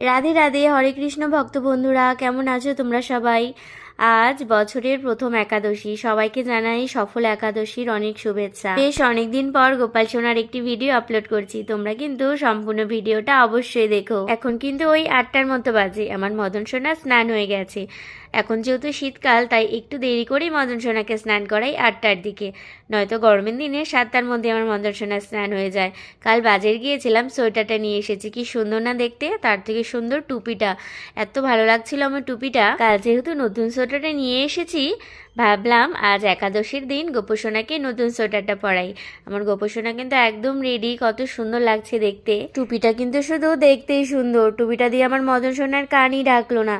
রাধে রাধে, হরে কৃষ্ণ ভক্ত বন্ধুরা কেমন আছো তোমরা সবাই? আজ বছরের প্রথম একাদশী, সবাইকে জানাই সফল একাদশীর অনেক শুভেচ্ছা। বেশ অনেকদিন পর গোপাল সোনার একটি ভিডিও আপলোড করছি, তোমরা কিন্তু সম্পূর্ণ ভিডিওটা অবশ্যই দেখো। এখন কিন্তু ওই আটটার মতো বাজে, আমার মদন সোনা স্নান হয়ে গেছে। এখন যেহেতু শীতকাল, তাই একটু দেরি করেই মদন সোনাকে স্নান করাই আটটার দিকে। নয়তো গরমের দিনে সাতটার মধ্যে আমার মদন সোনা স্নান হয়ে যায়। কাল বাজার গিয়েছিলাম, সোয়েটারটা নিয়ে এসেছি। কি সুন্দর না দেখতে? তার থেকে সুন্দর টুপিটা। এত ভালো লাগছিল আমার টুপিটা। কাল যেহেতু নতুন সোয়েটারটা নিয়ে এসেছি ভাবলাম আজ একাদশীর দিন গোপসোনাকে নতুন সোয়েটারটা পরাই। আমার গোপসোনা কিন্তু একদম রেডি কত সুন্দর লাগছে দেখতে। টুপিটা কিন্তু শুধু দেখতেই সুন্দর, টুপিটা দিয়ে আমার মদন সোনার কানই ডাকলো না।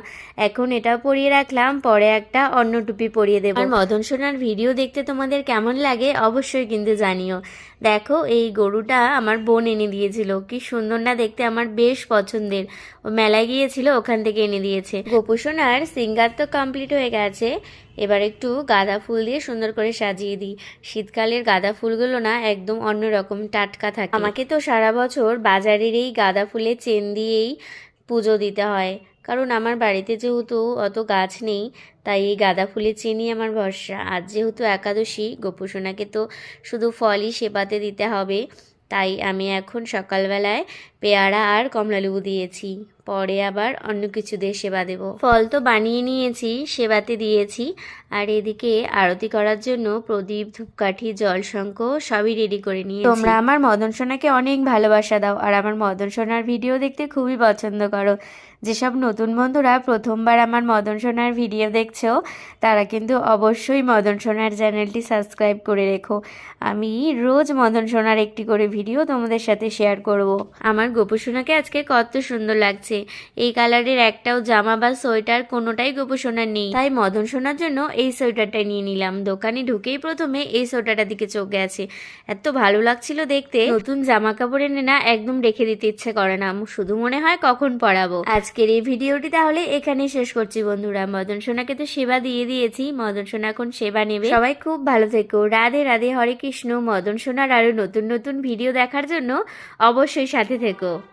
এখন এটা পরিয়ে রাখলাম, পরে একটা অন্য টুপি পরিয়ে দেবো। আর মদন সোনার ভিডিও দেখতে তোমাদের কেমন লাগে অবশ্যই কিন্তু জানিও। দেখো, এই গরুটা আমার বোন এনে দিয়েছিল। কি সুন্দর না দেখতে, আমার বেশ পছন্দের। ও মেলায় গিয়েছিল, ওখান থেকে এনে দিয়েছে। গোপুসোনার সিঙ্গার তো কমপ্লিট হয়ে গেছে। এবার একটু গাঁদা ফুল দিয়ে সুন্দর করে সাজিয়ে দিই। শীতকালের গাঁদা ফুলগুলো না একদম অন্যরকম টাটকা থাকে। আমাকে তো সারা বছর বাজারের এই গাঁদা ফুলের চেন দিয়েই পুজো দিতে হয়। কারণ আমার বাড়িতে যেহেতু অত গাছ নেই, তাই এই গাঁদা ফুলের চিনি আমার ভরসা। আজ যেহেতু একাদশী, গোপুসোনাকে তো শুধু ফলই সেবাতে দিতে হবে। তাই আমি এখন সকালবেলায় পেয়ারা আর কমলালেবু দিয়েছি। পরে আবার অন্য কিছু দিয়ে সেবা দেব। ফল তো বানিয়ে নিয়েছি, সেবাতে দিয়েছি। আর এদিকে আরতি করার জন্য প্রদীপ, ধূপকাঠি, জলশঙ্খ সবই রেডি করে নিয়ে তোমরা আমার মদন সোনাকে অনেক ভালোবাসা দাও। আর আমার মদন সোনার ভিডিও দেখতে খুবই পছন্দ করো। যেসব নতুন বন্ধুরা প্রথমবার আমার মদন সোনার ভিডিও দেখছ, তারা কিন্তু অবশ্যই মদন সোনার চ্যানেলটি সাবস্ক্রাইব করে রেখো। আমি রোজ মদন সোনার একটি করে ভিডিও তোমাদের সাথে শেয়ার করব। আমার গোপুসোনাকে আজকে কত সুন্দর লাগছে। এই কালারের একটাও জামা বা সোয়েটার কোনোটাই গোপুসোনার নেই। তাই মদন সোনার জন্য এই সোয়েটারটা নিয়ে নিলাম। দোকানে ঢুকেই প্রথমে এই সোয়েটারটার দিকে চোখ গেছে। এত ভালো লাগছিল দেখতে। নতুন জামা কাপড় এনে না একদম রেখে দিতে ইচ্ছে করে না। শুধু মনে হয় কখন পরাবো। আজকের এই ভিডিওটি তাহলে এখানেই শেষ করছি বন্ধুরা। মদন সোনাকে তো সেবা দিয়ে দিয়েছি। মদন সোনা এখন সেবা নেবে। সবাই খুব ভালো থেকো। রাধে রাধে, হরে কৃষ্ণ। মদন সোনার আরও নতুন নতুন ভিডিও দেখার জন্য অবশ্যই সাথে থেকো। go.